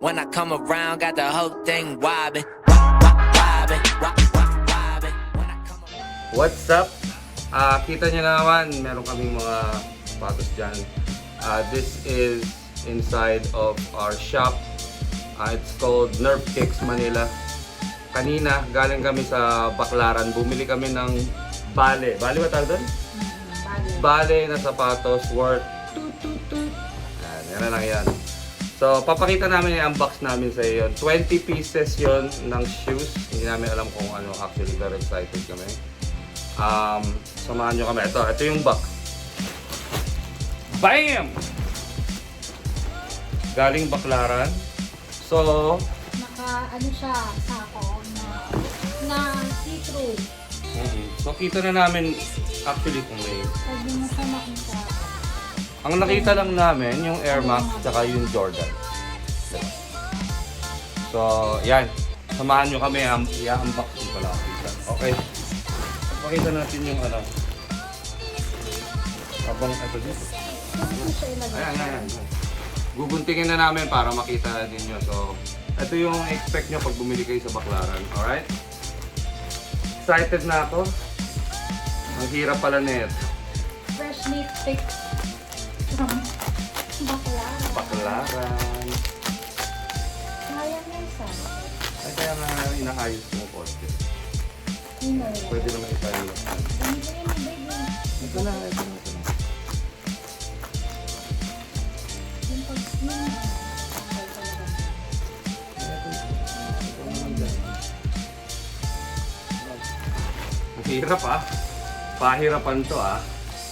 When I come around, got the whole thing wobbing. What's up? Ah, kita niyo na naman, meron kaming mga sapatos dyan. Ah, this is inside of our shop. Ah, it's called Nerf Kicks Manila. Kanina, galing kami sa Baklaran. Bumili kami ng bale. Bale ba tawag doon? Bale na sapatos worth toot toot toot. Yan, yan na lang yan. So, papakita namin yung unbox namin sa iyo. 20 pieces yon ng shoes. Hindi namin alam kung ano. Actually, very excited kami. Um, samahan nyo kami. Ito, ito yung box. BAM! Galing Baklaran. So, Naka, ano siya, sako, na, na see-through. mm, so kita na namin actually kung may Sabi mo sa makita. Ang nakita lang namin yung Air Max tsaka yung Jordan. So, yan. Samahan nyo kami. Um, I-unbox ko pala. Okay. Pakita natin yung ano. Habang ito dito. Ayan, ayan, ayan. Guguntingin na namin para makita ninyo. So, ito yung expect nyo pag bumili kayo sa Baklaran. Alright? Excited na ako. Ang hirap pala na ito. Fresh meat pick from bakla. Baklaran. Sayang yan sa. Ay, kaya nga inaayos mo po. Na Pwede naman itayo. Ito na, ito na, ito na. Yung pag yun. Tanggal talaga. Ito naman dyan. Ang hirap ah. Pahirapan to ah.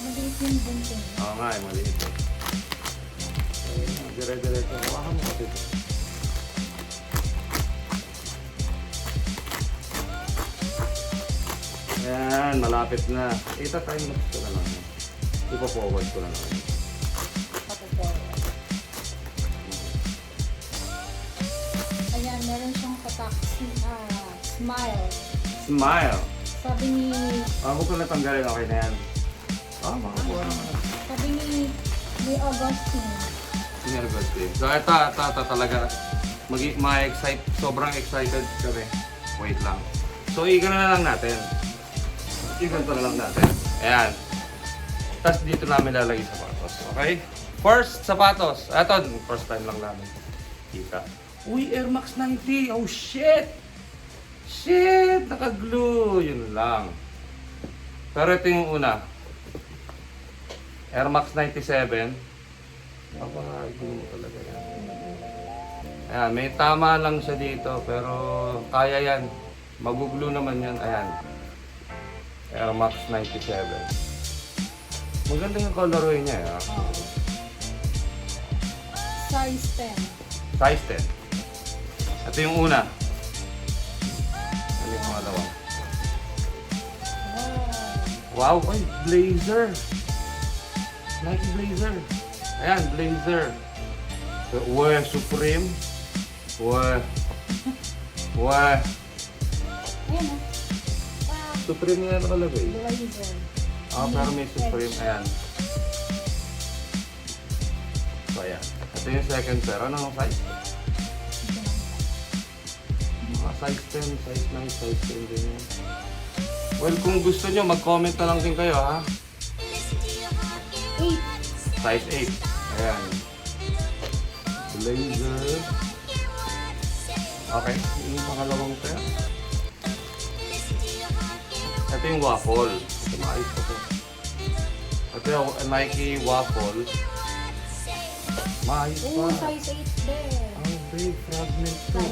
Maliit yung bunting. Nga eh, maliit eh. Dire-diretso. Hawakan mo kasi ito. Ayan, malapit na. Ita time lapse ko na lang. Ipa-forward ko na lang. Ayan, meron siyang katak. ah, smile. Smile! Sabi ni, Ah, huwag ko na tanggalin. Okay na yan. Ah, makakuha naman. Ni Augustine. Senior birthday. So, ito, ito, ito talaga. Mag ma-excite, sobrang excited kami. Wait lang. So, igan na lang natin. Igan to na lang natin. Ayan. Tapos dito namin lalagay sapatos. Okay? First, sapatos. Ito, first time lang namin. Kita. Uy, Air Max 90. Oh, shit! Shit! Naka-glue. Yun lang. Pero ito yung una. Air Max 97. Napaka-glue talaga yan. Ayan, may tama lang siya dito, pero kaya yan. Maguglo naman yan. Ayan. Air Max 97. Maganda yung colorway niya, eh. Size 10. Size 10. Ito yung una. Ano yung pangalawa? Wow. Wow! Ay, blazer! Nike blazer. Ayan, blazer. Uwe, Supreme. Uwe. Uwe. Ayan ah. Supreme nga nakalagay. Blazer. Ah, pero may Supreme. Ayan. So, ayan. Ito yung second pair. Ano ang size? Mga size 10, size 9, size 10 din yan. Well, kung gusto nyo, mag-comment na lang din kayo, ha? 8. Size 8. Ayan. Blazer. Okay. Yung pangalawang pair. Ito yung waffle. Ito maayos pa to. Ito yung Nike waffle. Maayos pa. Oo, size 8 din. Ay, babe, fragment to.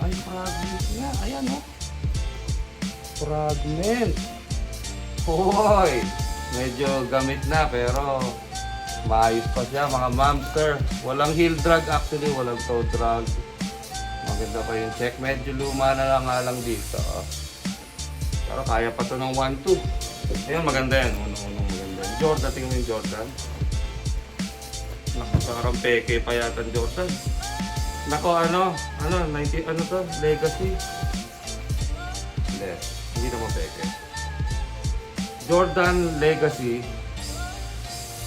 Ay, fragment nga. Ayan, oh. Fragment. Hoy! Medyo gamit na, pero maayos pa siya, mga mamster. Walang heel drag actually, walang toe drag. Maganda pa yung check. Medyo luma na lang nga lang dito. oh. Pero kaya pa to ng 1-2. Ayun, maganda yan. Unong-unong maganda. Jordan, tingnan mo yung Jordan. Naku, parang peke pa yata Jordan. Nako, ano? Ano? 90, ano to? Legacy? Hindi. Hindi naman peke. Jordan Legacy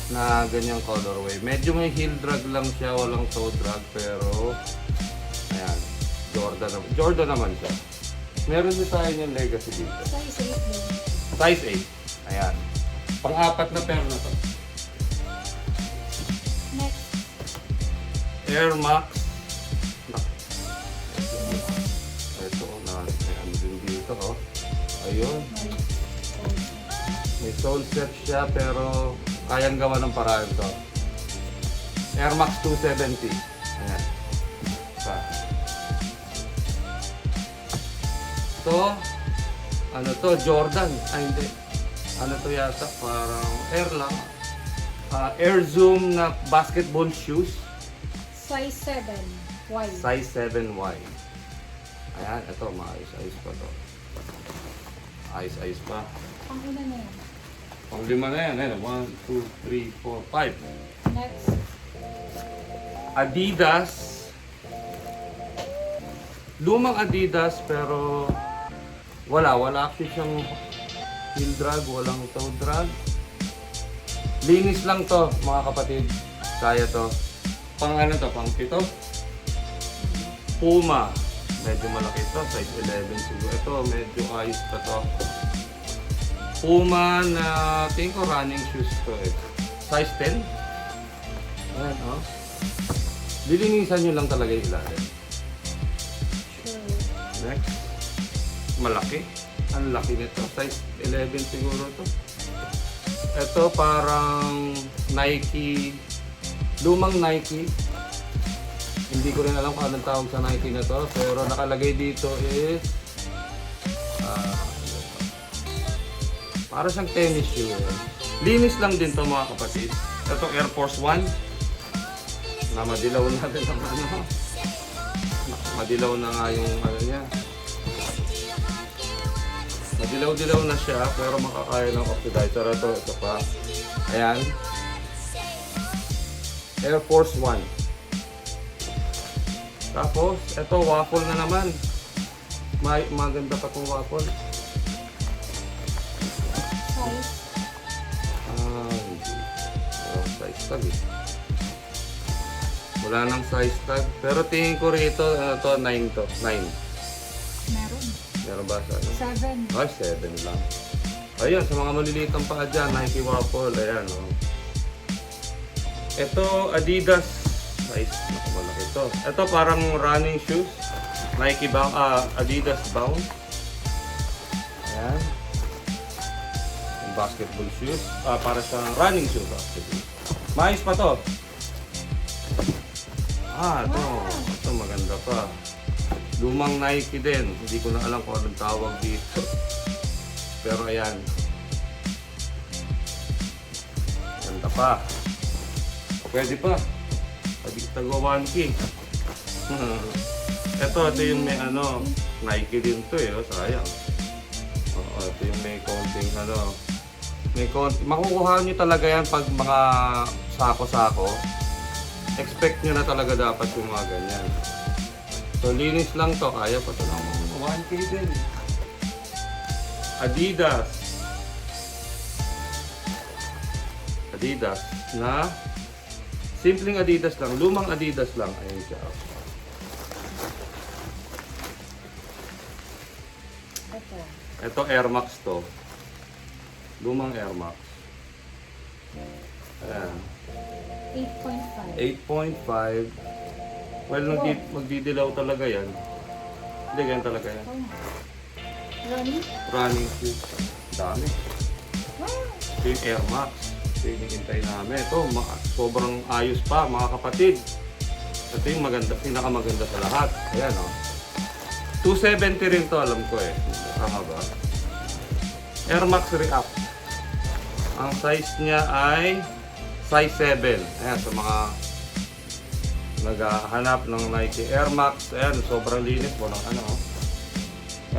na ganyang colorway. Medyo may heel drag lang siya, walang toe drag, pero ayan, Jordan, Jordan naman siya. Meron din tayo yung legacy dito. Size 8 din. Size 8. Ayan. Pang-apat na pair na to. Next. Air Max. Ito, na, may ano din dito, oh. Ayun. May soul set siya, pero kayang gawa ng paraan to. Air Max 270. Ayan. Isa. Ito, ano to, Jordan. Ay, hindi. Ano to yata, parang air lang. Ah, air Zoom na basketball shoes. Size 7. Wide. Size 7Y. Ayan, ito, maayos-ayos pa to. Ayos-ayos pa. Ang una na yan. Pang lima na yan, ayan. 1, 2, 3, 4, 5. Next. Adidas. Lumang Adidas, pero wala. Wala actually siyang heel drag, walang toe drag. Linis lang to, mga kapatid. Kaya to. Pang ano to, pang pito. Puma. Medyo malaki to, size 11 siguro. Ito, medyo ayos pa to. Puma na, tingin ko running shoes to eh. Size 10. Ayan, oh. Lilinisan nyo lang talaga yung ilalim. Sure. Next. Malaki. Ang laki nito. Size 11 siguro to. Ito parang Nike. Lumang Nike. Hindi ko rin alam kung anong tawag sa Nike na to. Pero nakalagay dito is... para siyang tennis shoe. Linis lang din to mga kapatid. Ito Air Force One. Na madilaw natin ang ano. Madilaw na nga yung ano niya. Madilaw-dilaw na siya pero makakaya ng oxidizer. Ito, ito pa. Ayan. Air Force One. Tapos, ito waffle na naman. May, maganda pa itong waffle. Size. Ah, hindi. Walang size tag eh. Wala nang size tag. Pero tingin ko rito, ano to, 9 to. 9. Meron. Meron ba sa ano? 7. Ay, 7 lang. Ayun, sa mga maliliit ang paa dyan, Nike Waffle, ayan, oh. Ito, Adidas. Size, naku, malaki ito. Ito, parang running shoes. Nike Bound, ah, Adidas Bound. Basketball shoes. Ah, para sa running shoes, actually. Mais pa to. Ah, ito. Ito, maganda pa. Lumang Nike din. Hindi ko na alam kung anong tawag dito. Pero ayan. Ganda pa. Pwede pa. Tagawa 1K. ito, ito yung may ano, Nike din to eh. Oh, sayang. Oo, ito yung may konting ano. May konti. Makukuha nyo talaga yan pag mga sako-sako. Expect nyo na talaga dapat yung mga ganyan. So, linis lang to. Kaya pa to lang. 1K din. Adidas. Adidas na simpleng Adidas lang. Lumang Adidas lang. Ayun siya. Ito. Ito Air Max to. Lumang Air Max. Ayan. 8.5. 8.5. Well, magdi magdidilaw talaga yan. Hindi, ganyan talaga yan. Oh. Running? Running shoes. Dami. Wow. Ito yung Air Max. Ito yung hinihintay namin. Ito, sobrang ayos pa, mga kapatid. Ito yung maganda, pinakamaganda sa lahat. Ayan, oh. 270 rin to, alam ko eh. Tama ba? Air Max React. Ang size niya ay size 7. Ayan, sa mga naghahanap ng Nike Air Max. Ayan, sobrang linis. Walang ano. oh.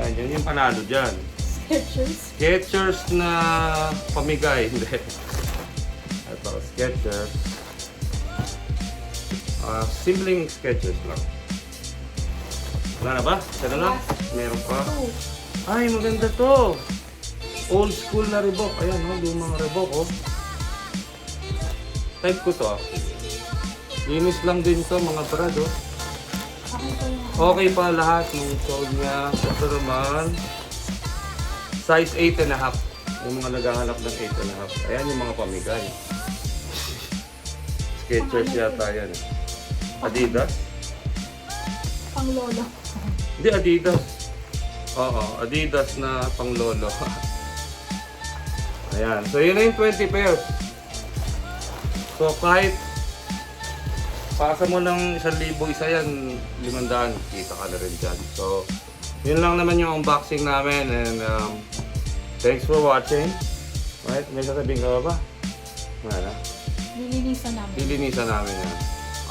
Ayan, yun yung panalo dyan. Skechers. Skechers na pamigay, hindi. Ito, Skechers. Ah, simpleng Skechers lang. Wala na ba? Isa na lang? Meron pa. 2. Ay, maganda to. Old school na Reebok. Ayan, oh, lumang Reebok, oh. Type ko to. Linis lang din to mga brad, oh. Okay pa lahat ng sold niya. Ito naman, size 8 and a half. Yung mga naghahanap ng 8 and a half. Ayan yung mga pamigay. Skechers yata yan. Adidas? pang lolo. Hindi, Adidas. Oo, Adidas na pang lolo. Ayan. So, yun na yung 20 pairs. So, kahit pasa mo ng 1,000 isa yan, 500, kita ka na rin dyan. So, yun lang naman yung unboxing namin and um, thanks for watching. Right? May sasabihin ka ba ba? Wala. Nilinisan namin. Lilinisan namin yan.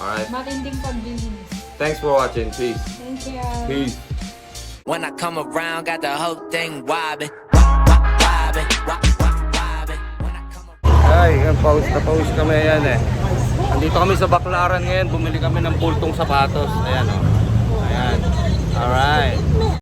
Alright. Matinding paglilinis. Thanks for watching. Peace. Thank you. Peace. When I come around, got the whole thing wobbing. Wop, wop, wobbing. Ay, yan, paus na paus kami. Ayan eh. Andito kami sa Baclaran ngayon. Bumili kami ng pultong sapatos. Ayan. Oh. Ayan. Alright.